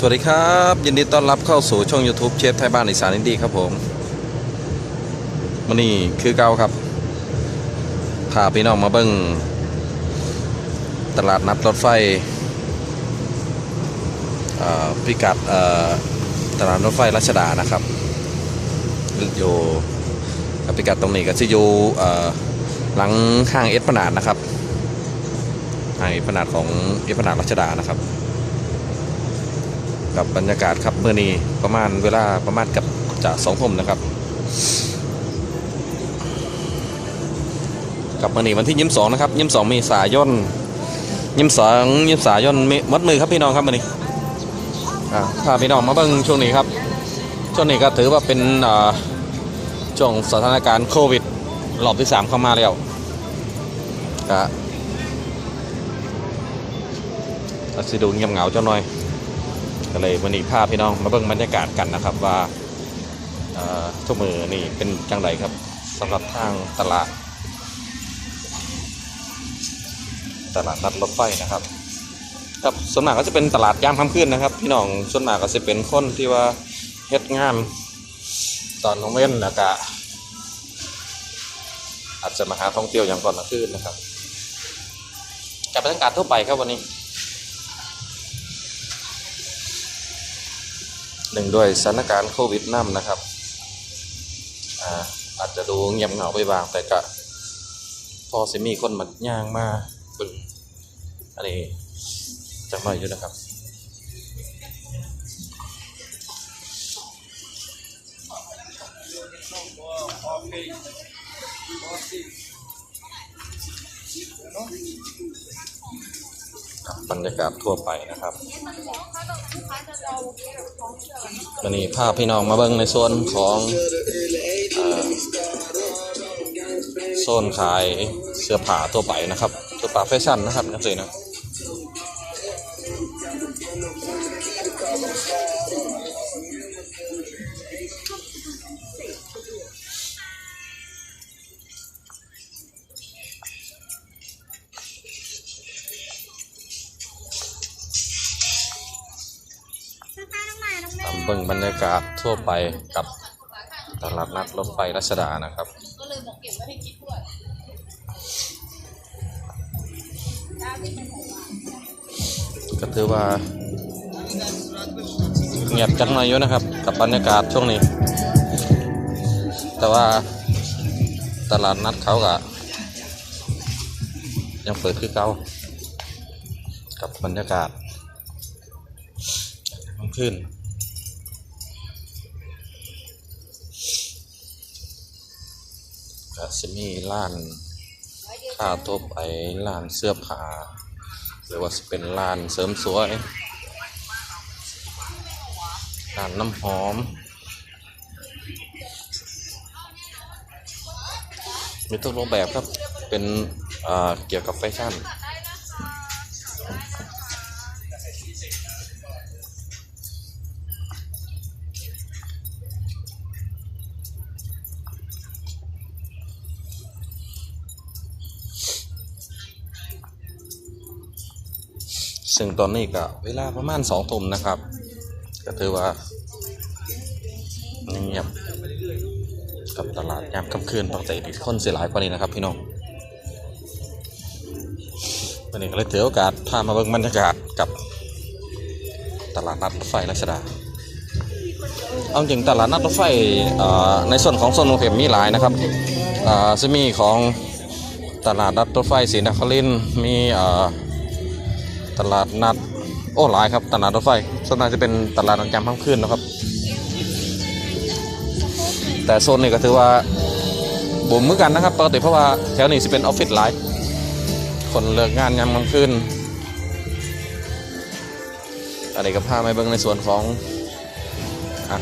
สวัสดีครับ ยินดีต้อนรับเข้าสู่ช่อง YouTube เชฟไทยบ้านอีสานอินดี้ครับผมมันนี่คือเก้าครับพาพี่น้องมาเบิ้งตลาดนัดรถไฟอ่อพิกัดอ่อตลาดรถไฟรัชดานะครับอยู่พิกัดตรงนี้ก็จะอยู่อ่อหลังห้างเอสพนาดนะครับห้างเอสพนาดของเอสพนาดรัชดานะครับ กับบรรยากาศครับเมื่อนี้ประมาณเวลาประมาณกับจะสองทุ่มนะครับกับมื่อนี้วันที่ยี่สิบสองนะครับยี่สิบสองเมษายนยี่สิบสองยี่สิบสายนเมมัดมือครับพี่น้องครับมื่อนี้พาพี่น้องมาเบิ่งช่วงนี้ครับช่วงนี้ก็ถือว่าเป็นช่วงสถานการณ์โควิดรอบที่สามเข้ามาแล้วก็อาจสิดูเงียบเหงาเจ้าหน่อย ก็เลยวันนี้พาพี่น้องมาเบิ่งบรรยากาศกันนะครับว่าทุกมือนี่เป็นจังไรครับสำหรับทางตลาด ตลาดนัดรถไฟนะครับครับส่วนมากก็จะเป็นตลาดยามค่ำคืนนะครับ พี่น้องส่วนมากก็จะเป็นคนที่ว่าเฮ็ดงานตอนกลางเว้นแล้วก็อาจจะมาหาท่องเที่ยวอย่างตอนกลางคืนนะครับกับบรรยากาศทั่วไปครับวันนี้ นึ่งด้วยสถานการณ์โควิดน้ำนะครับอ่าอาจจะดูเงียบเหงาไปบ้างแต่ก็พอสิมีคนมาย่างมาบึงอันนี้จำไว้อยู่นะครับ บรรยากาศทั่วไปนะครับวันนี้ภาพพี่น้องมาเบิ้งในโซนของโซนขายเสื้อผ้าตัวไปนะครับเสื้อผ้าแฟชั่นนะครับนักเรียนนะ บิ่งบรรยากาศทั่วไปกับตลาดนัดรถไฟรัชดานะครับก็เลยบอกเก็บไว้ให้คิดด้วยก็ถือว่าเงียบจังหน่อยอยู่นะครับ กับบรรยากาศช่วงนี้ แต่ว่าตลาดนัดเขากะยังเปิดคือเก่ากับบรรยากาศขึ้น ก็จะมีร้านค้าทั่วไปร้านเสื้อผ้าหรือว่าจะเป็นร้านเสริมสวยร้านน้ำหอม มีทุกรูปแบบครับเป็นเอ่อเกี่ยวกับแฟชั่น ซึ่งตอนนี้ก็เวลาประมาณสองทุ่มนะครับ ก็ถือว่าเงียบกับตลาดยามค่ำคืนปกติที่คนเสียหลายกว่านี้นะครับพี่น้องวันนี้ก็เลยถือโอกาสพามาเบิ่งบรรยากาศกับตลาดนัดรถไฟรัชดา เอาจริงตลาดนัดรถไฟในส่วนของโซนกรุงเทพมีหลายนะครับจะมีของตลาดนัดรถไฟศรีนครินทร์มีอ่อ ตลาดนัด โอ้หลายครับ ตลาดรถไฟส่วนมากจะเป็นตลาดนัดยามค่ำคืนนะครับ แต่โซนนี้ก็ถือว่าบ่มเหมือนกันนะครับปกติเพราะว่าแถวนี้จะเป็นออฟฟิศหลาย คนเลิกงานยามค่ำคืนอันนี้ก็พาไปเบิ่งในส่วนของอะ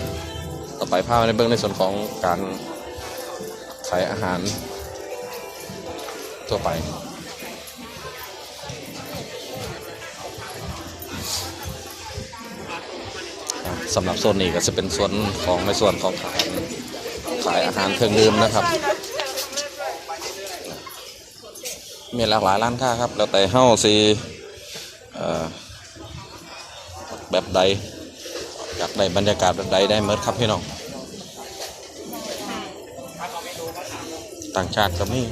ต่อไปพาไปเบิ่งในส่วนของการขายอาหารทั่วไป สำหรับโซนนี้ก็จะเป็นส่วนของในส่วนของขายขายอาหารเครื่องดื่มนะครับ มีหลากหลายร้านค้าครับ แล้วแต่เฮ้าสิเอ่อแบบใดอยากได้บรรยากาศแบบใดได้เมิดครับพี่น้อง ต่างชาติก็มี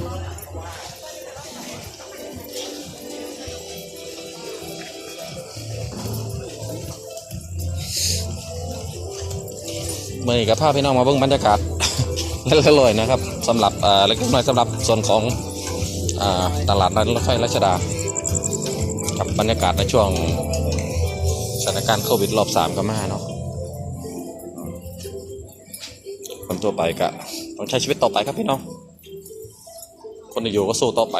เมื่อนี้กับพาพพี่น้องมาเบิ่งบรรยากาศเล็กๆเลยนะครับสำหรับอ่าเล็กๆน้อยสำหรับส่วนของอตลาดนัดรถไฟรัชดา กับบรรยากาศในช่วงสถานการณ์โควิดรอบสามก็มาเนาะคนทั่วไปก็ต้องใช้ชีวิตต่อไปครับพี่น้อง คนที่อยู่ก็สู้ต่อไป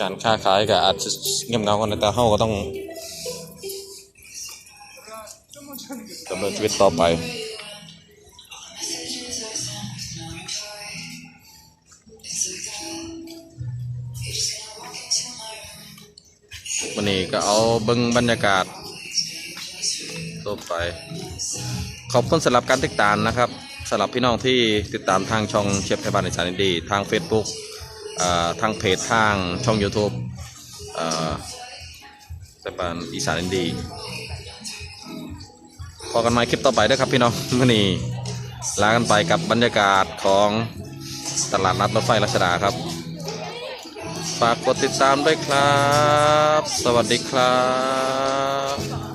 การค้าขายก็อาจจะเงียบเงากันนะแต่เฮาก็ต้องำเนินชีวิตต่อไป วันนี้ก็เอาเบิ่งบรรยากาศต่อไป ขอบคุณสำหรับการติดตามนะครับสำหรับพี่น้องที่ติดตามทางช่องเชฟไทยบ้านในสารดี ทาง Facebook ทางเพจทางช่อง YouTube อ่าไทยบ้านอีสานอินดี อกันใหม่คลิปต่อไปด้วยครับพี่น้องมื่อนี้ลากันไปกับบรรยากาศของตลาดนัดรถไฟรัชดาครับ ฝากกดติดตามด้วยครับ สวัสดีครับ